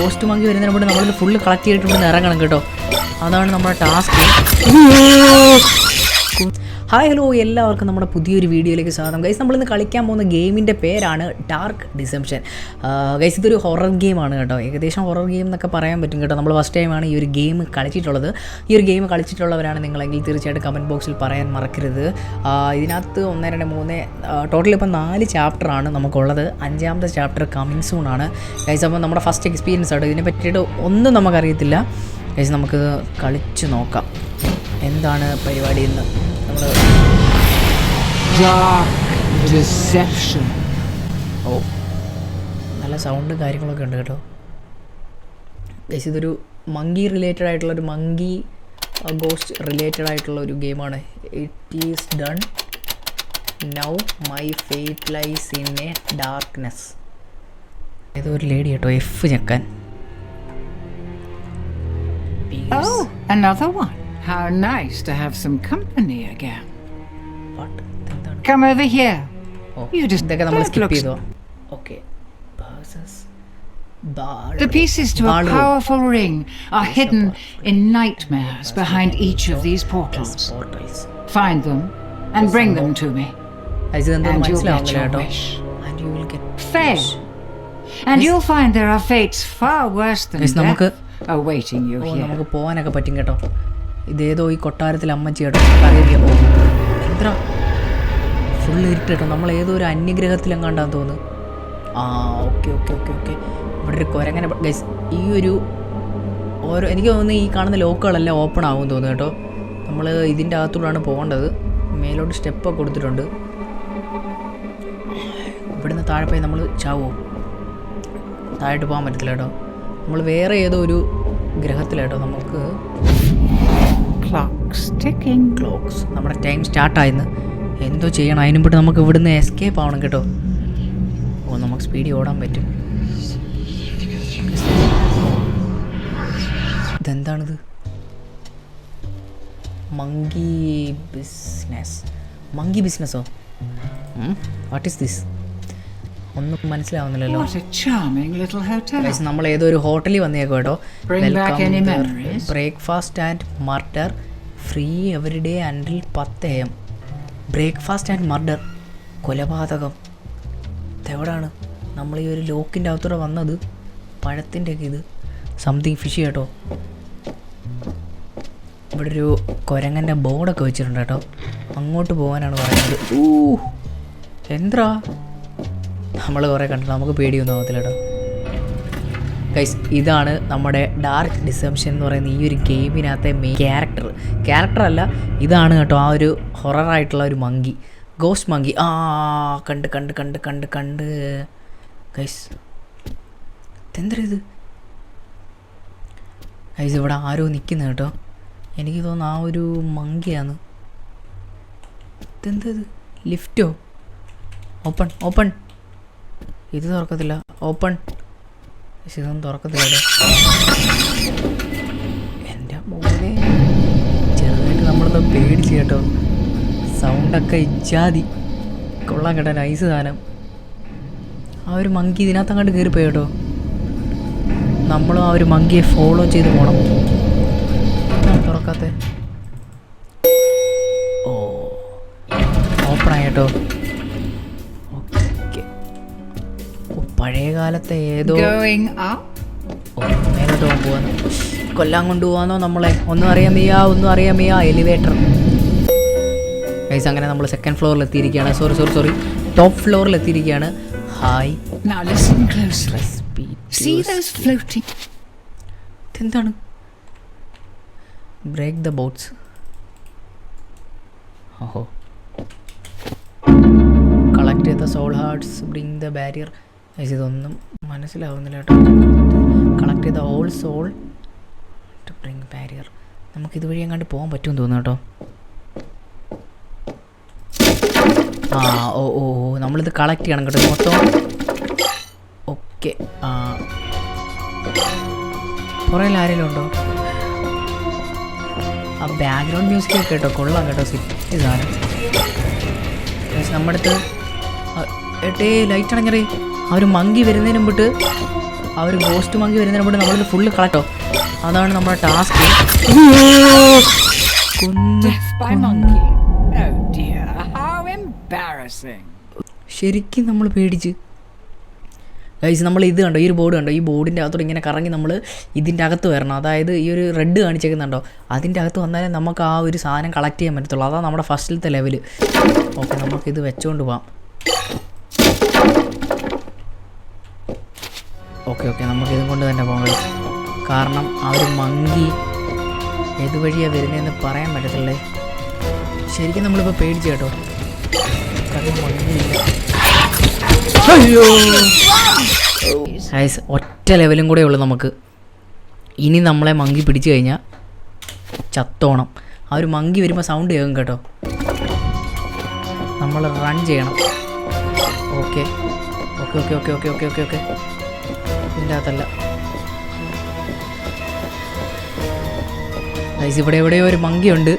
Ghost monkey വരുന്നതിന് മുമ്പ് നമ്മളിത് ഫുള്ള് കളക്ട് ചെയ്തിട്ടുണ്ടെന്ന് ഇറങ്ങണം കേട്ടോ. അതാണ് നമ്മുടെ ടാസ്ക് ഹായ് ഹലോ എല്ലാവർക്കും നമ്മുടെ പുതിയൊരു വീഡിയോയിലേക്ക് സ്വാഗതം. ഗൈസ് നമ്മളിന്ന് കളിക്കാൻ പോകുന്ന ഗെയിമിന്റെ പേരാണ് ഡാർക്ക് ഡിസംഷൻ ഗൈസ് ഇതൊരു ഹൊറർ ഗെയിമാണ് കേട്ടോ. ഏകദേശം ഹൊറർ ഗെയിം എന്നൊക്കെ പറയാൻ പറ്റും കേട്ടോ. നമ്മൾ ഫസ്റ്റ് ടൈമാണ് ഈ ഒരു ഗെയിം കളിച്ചിട്ടുള്ളത്. ഈ ഒരു ഗെയിം കളിച്ചിട്ടുള്ളവരാണ് നിങ്ങളെങ്കിൽ തീർച്ചയായിട്ടും കമന്റ് ബോക്സിൽ പറയാൻ മറക്കരുത്. ഇതിനകത്ത് ഒന്ന് രണ്ട് മൂന്ന് ടോട്ടൽ ഇപ്പം നാല് ചാപ്റ്ററാണ് നമുക്കുള്ളത്. അഞ്ചാമത്തെ ചാപ്റ്റർ കമ്മിങ് ആണ്. ഗൈസ് അപ്പോൾ നമ്മുടെ ഫസ്റ്റ് എക്സ്പീരിയൻസ് ആണ് ഇതിനെ പറ്റിയിട്ട് ഒന്നും നമുക്കറിയത്തില്ല. ഗൈസ് നമുക്ക് കളിച്ച് നോക്കാം. എന്താണ് പരിപാടി എന്ന്. ഓ. നല്ല സൗണ്ട് കാര്യങ്ങളൊക്കെ ഉണ്ട് കേട്ടോ. ഗൈസ് ഇതൊരു മങ്കി റിലേറ്റഡ് ആയിട്ടുള്ള ഒരു മങ്കി ഗോസ്റ്റ് റിലേറ്റഡ് ആയിട്ടുള്ള ഒരു ഗെയിമാണ് it is done now my fate lies in a darkness ഏതോ ഒരു ലേഡി കേട്ടോ എഫ് ഞെക്കാൻ. Oh, another one. How nice to have some company again. What? എന്താണ് Come over here. Oh You just ഇതൊക്കെ നമ്മൾ that സ്കിപ്പ് looks- ചെയ്തോ okay The pieces to a powerful ring are hidden in nightmares behind each of these portals. Portals Find them and bring them to me, ഇതെന്തോ and you'll get മനസ്സിലാവുന്നില്ല your കേട്ടോ wish. And you will get Fail, and you'll find there are fates far worse than Guys, നമുക്ക് death awaiting you oh here. നമുക്ക് പോകാനൊക്കെ പറ്റും കേട്ടോ ഇതേതോ ഈ കൊട്ടാരത്തിൽ അമ്മച്ചിയുടെ അറിയില്ല എത്ര ഫുൾ ഇരുട്ട് നമ്മൾ ഏതോ ഒരു അന്യഗ്രഹത്തിലെങ്ങാണ്ടാന്ന് തോന്നുന്നു. ആ ഓക്കെ ഓക്കെ ഓക്കെ ഓക്കെ. ഇവിടെ ഒരു കുരങ്ങനെ ഗൈസ് ഈ ഒരു ഓരോ എനിക്ക് തോന്നുന്നു ഈ കാണുന്ന ലോക്കുകളെല്ലാം ഓപ്പൺ ആവും തോന്നുന്നു കേട്ടോ. നമ്മൾ ഇതിന്റെ അകത്തൂടാണ് പോകേണ്ടത്. മേലോട്ട് സ്റ്റെപ്പൊക്കെ കൊടുത്തിട്ടുണ്ട്. ഇവിടുന്ന് താഴെ പോയി നമ്മൾ ചാവോ? താഴോട്ട് പോകാൻ പറ്റത്തില്ല കേട്ടോ. നമ്മൾ വേറെ ഏതോ ഒരു ഗ്രഹത്തിലേട്ടോ നമുക്ക് Clock's ticking. ക്ലോക്സ് നമ്മുടെ ടൈം സ്റ്റാർട്ടായിരുന്നു എന്തോ ചെയ്യണം. അതിനും മുമ്പ് നമുക്ക് ഇവിടുന്ന് എസ്കേപ്പ് ആവണം കേട്ടോ. ഓ നമുക്ക് സ്പീഡിൽ ഓടാൻ പറ്റും. ഇതെന്താണിത്? മങ്കി ബിസിനസ് മങ്കി ബിസിനസ്സോ വാട്ട് ഈസ് ദിസ് ഒന്നും മനസ്സിലാവുന്നില്ലല്ലോ. നമ്മൾ ഏതൊരു ഒരു ഹോട്ടലിൽ വന്നേക്കോ കേട്ടോ? Breakfast and murder free every day until പത്ത് എം ബ്രേക്ക്ഫാസ്റ്റ് ആൻഡ് മർഡർ കൊലപാതകം. ഇതെവിടാണ് നമ്മൾ ഈ ഒരു ലോക്കിന്റെ അകത്തൂടെ വന്നത്? പഴത്തിന്റെ ഒക്കെ ഇത്. സംതിങ് ഫിഷ് കേട്ടോ. ഇവിടെ ഒരു കുരങ്ങന്റെ ബോർഡൊക്കെ വെച്ചിട്ടുണ്ട് കേട്ടോ. അങ്ങോട്ട് പോകാനാണ് പറയുന്നത്. ഊ എന്താ നമ്മൾ കുറേ കണ്ടില്ല നമുക്ക് പേടിയൊന്നും ആവത്തില്ല കേട്ടോ. ഗൈസ് ഇതാണ് നമ്മുടെ ഡാർക്ക് ഡിസംഷൻ എന്ന് പറയുന്ന ഈ ഒരു ഗെയിമിനകത്തെ മെയിൻ ക്യാരക്ടർ ക്യാരക്ടർ അല്ല ഇതാണ് കേട്ടോ ആ ഒരു ഹൊററായിട്ടുള്ള ഒരു മങ്കി ഗോസ്റ്റ് മങ്കി ആ കണ്ട് കണ്ട് കണ്ട് കണ്ട് കണ്ട്. ഗൈസ് ഇതെന്തര ഇത്? ഗൈസ് ഇവിടെ ആരോ നിൽക്കുന്നു കേട്ടോ. എനിക്ക് തോന്നുന്നു ആ ഒരു മങ്കിയാണ് ഇത്? ലിഫ്റ്റോ ഓപ്പൺ ഓപ്പൺ ഇത് തുറക്കത്തില്ല. ഓപ്പൺ ഇതൊന്നും തുറക്കത്തില്ല. എന്റെ മോനെ. ചെറുതായിട്ട് നമ്മളൊന്ന് പേടിച്ച് കേട്ടോ. സൗണ്ടൊക്കെ ഇജാതി കൊള്ളാൻ കേട്ടോ നൈസ് സാധനം. ആ ഒരു മങ്കി ഇതിനകത്ത് അങ്ങോട്ട് കയറിപ്പോയി കേട്ടോ. നമ്മളും ആ ഒരു മങ്കിയെ ഫോളോ ചെയ്ത് പോകണം തുറക്കാത്ത. ഓ ഓപ്പണായി കേട്ടോ. പഴയ കാലത്തെ ഏതോ പോവാന്ന്. കൊല്ലാൻ കൊണ്ടുപോകാന്നോ നമ്മളെ? ഒന്നും അറിയാൻ വയ്യ ഒന്നും അറിയാൻ വയ്യ. എലിവേറ്റർ ഗൈസ് അങ്ങനെ നമ്മൾ സെക്കൻഡ് ഫ്ലോറിൽ എത്തിയിരിക്കുകയാണ്. സോറി സോറി സോറി ടോപ്പ് ഫ്ലോറിൽ എത്തിയിരിക്കുകയാണ്. ഹായ് എന്താണ് ബ്രേക്ക് ദ ബോട്ട്സ് ഓഹോ. കളക്ട് ചെയ്ത soul hearts bring the barrier ഇതൊന്നും മനസ്സിലാവുന്നില്ല കേട്ടോ. കളക്ട് ചെയ്ത all soul to bring barrier നമുക്ക് ഇതുവഴി എങ്ങാണ്ട് പോകാൻ പറ്റുമെന്ന് തോന്നുന്നു കേട്ടോ. ആ ഓ ഓ നമ്മളിത് കളക്ട് ചെയ്യണം കേട്ടോ. മൊത്തം ഓക്കെ ആ. പുറകിൽ ആരെങ്കിലും ഉണ്ടോ? ആ ബാക്ക്ഗ്രൗണ്ട് മ്യൂസിക് ഒക്കെ കേട്ടോ. കൊള്ളാം കേട്ടോ സിറ്റി ഇതാണ് നമ്മുടെ അടുത്ത് എട്ടേ ലൈറ്റ് അണഞ്ഞറേ ഒരു മങ്കി വരുന്നതിന് മുമ്പിട്ട് ആ ഒരു ഗോസ്റ്റ് മങ്കി വരുന്നതിന് മുമ്പ് നമ്മളിത് ഫുള്ള് കളക്ടോ അതാണ് നമ്മുടെ ടാസ്ക്. Oh. ശരിക്കും നമ്മൾ പേടിച്ച്. ഗൈസ് നമ്മൾ ഇത് കണ്ടോ? ഈ ഒരു ബോർഡ് കണ്ടോ? ഈ ബോർഡിന്റെ അകത്തോട്ട് ഇങ്ങനെ കറങ്ങി നമ്മൾ ഇതിന്റെ അകത്ത് വരണം. അതായത് ഈ ഒരു റെഡ് കാണിച്ചേക്കുന്നുണ്ടോ? അതിന്റെ അകത്ത് വന്നാലേ നമുക്ക് ആ ഒരു സാധനം കളക്ട് ചെയ്യാൻ പറ്റത്തുള്ളൂ. അതാണ് നമ്മുടെ ഫസ്റ്റിലത്തെ ലെവൽ ഓക്കെ നമുക്കിത് വെച്ചുകൊണ്ട് പോവാം. Okay okay. നമുക്ക് ഇതും കൊണ്ട് തന്നെ പോകാം. guys. കാരണം ആ ഒരു മങ്കി ഏത് വഴിയാണ് വരുന്നതെന്ന് പറയാൻ പറ്റത്തില്ലേ? ശരിക്കും നമ്മളിപ്പോൾ പേടിച്ചു കേട്ടോ. അയ്യോ! ഒറ്റ ലെവലും കൂടെ ഉള്ളു നമുക്ക്. ഇനി നമ്മളെ മങ്കി പിടിച്ചു കഴിഞ്ഞാൽ ചത്തോണം. ആ ഒരു മങ്കി വരുമ്പോൾ സൗണ്ട് കേൾക്കും കേട്ടോ. നമ്മൾ റൺ ചെയ്യണം. Okay okay. Okay okay okay okay okay okay. ഇതിന്റെ അകത്തല്ല ഗൈസ് ഇവിടെ എവിടെയോ ഒരു മങ്കിയുണ്ട്.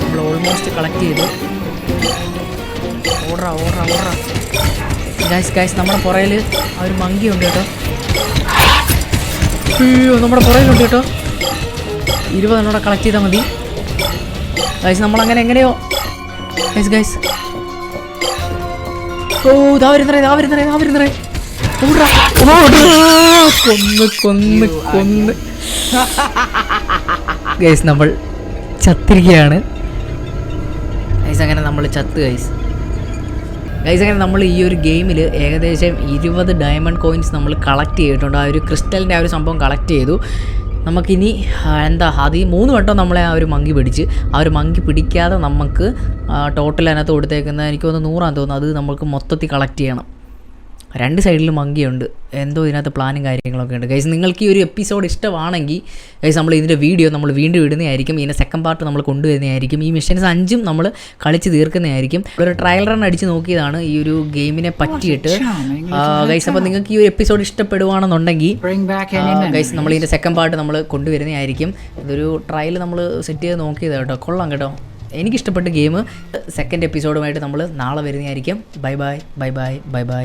നമ്മൾ ഓൾമോസ്റ്റ് കളക്ട് ചെയ്തു. ഓടറാ ഓടറാ ഓടറാ ഗൈസ് നമ്മുടെ പുറയിൽ ആ ഒരു മങ്കി ഉണ്ട് കേട്ടോ നമ്മുടെ പുറയിലുണ്ട് കേട്ടോ. ഇരുപതെണ്ണോടെ കളക്ട് ചെയ്താൽ മതി. ഗൈസ് നമ്മളങ്ങനെ എങ്ങനെയോ ഗൈസ് ഗൈസ് ഓ ഇതാ വരുന്നറേ ഇതാ വരുന്നറേ ഇതാ വരുന്നറേ കൊന്ന് കൊന്ന് കൊന്ന്. ഗൈസ് നമ്മൾ ചത്തിരിക്കുകയാണ്. ഗൈസ് അങ്ങനെ നമ്മൾ ചത്ത് ഗൈസ്. ഗൈസ് അങ്ങനെ നമ്മൾ ഈ ഒരു ഗെയിമിൽ ഏകദേശം ഇരുപത് ഡയമണ്ട് കോയിൻസ് നമ്മൾ കളക്ട് ചെയ്തിട്ടുണ്ട്. ആ ഒരു ക്രിസ്റ്റലിന്റെ ആ ഒരു സംഭവം കളക്ട് ചെയ്തു. നമുക്കിനി എന്താ അത് ഈ മൂന്ന് വട്ടം നമ്മളെ ആ ഒരു മങ്കി പിടിച്ച് ആ ഒരു മങ്കി പിടിക്കാതെ നമുക്ക് ടോട്ടൽ അതിനകത്ത് കൊടുത്തേക്കുന്ന എനിക്ക് തോന്നുന്നു നൂറാന്ന് തോന്നുന്നു അത് നമുക്ക് മൊത്തത്തിൽ കളക്ട് ചെയ്യണം. രണ്ട് സൈഡിലും മങ്കിയുണ്ട്. എന്തോ ഇതിനകത്ത് പ്ലാനും കാര്യങ്ങളൊക്കെ ഉണ്ട്. ഗൈസ് നിങ്ങൾക്ക് ഈ ഒരു എപ്പിസോഡ് ഇഷ്ടമാണെങ്കിൽ ഗൈസ് നമ്മൾ ഇതിന്റെ വീഡിയോ നമ്മൾ വീണ്ടും ഇടുന്നതായിരിക്കും. ഇതിന്റെ സെക്കൻഡ് പാർട്ട് നമ്മൾ കൊണ്ടുവരുന്നതായിരിക്കും. ഈ മിഷൻസ് അഞ്ചും നമ്മൾ കളിച്ച് തീർക്കുന്നതായിരിക്കും. ഒരു ട്രയൽ റൺ അടിച്ച് നോക്കിയതാണ് ഈ ഒരു ഗെയിമിനെ പറ്റിയിട്ട്. ഗൈസ് അപ്പോൾ നിങ്ങൾക്ക് ഈ ഒരു എപ്പിസോഡ് ഇഷ്ടപ്പെടുവാണെന്നുണ്ടെങ്കിൽ ഗൈസ് നമ്മൾ ഇതിന്റെ സെക്കൻഡ് പാർട്ട് നമ്മൾ കൊണ്ടുവരുന്നതായിരിക്കും. ഇതൊരു ട്രയൽ നമ്മൾ സെറ്റ് ചെയ്ത് നോക്കിയത് കേട്ടോ. കൊള്ളാം കേട്ടോ. എനിക്കിഷ്ടപ്പെട്ട ഗെയിം സെക്കൻഡ് എപ്പിസോഡുമായിട്ട് നമ്മൾ നാളെ വരുന്നതായിരിക്കും. Bye bye bye bye bye bye